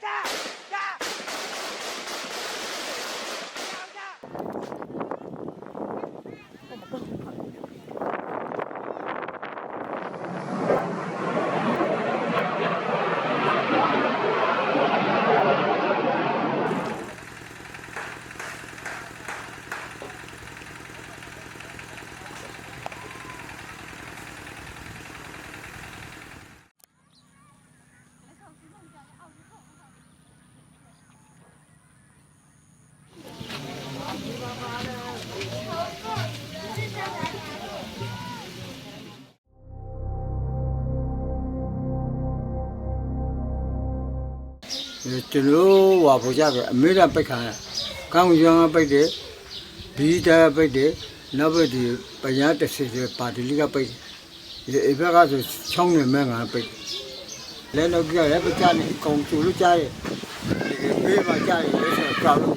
Take that! ကျွန်တော်ဟွာပေါ်ကြတယ်အမေရိကန်ပိတ်ခါရကောင်းရောင်းကပိတ်တယ်ဘီတာပိတ်တယ်နောက်ဘက်ဒီပညာတစ်စီပါတီလီကပိတ်တယ်ဒီအဘက်ကဆိုချောင်းနေမဲ့ငါပိတ်လဲတော့ကြရဲပကြနေအကုန်ကျလို့ကြားတယ်ဒီဘေးမှာကြားတယ်ဆိုတော့ကြောက်လို့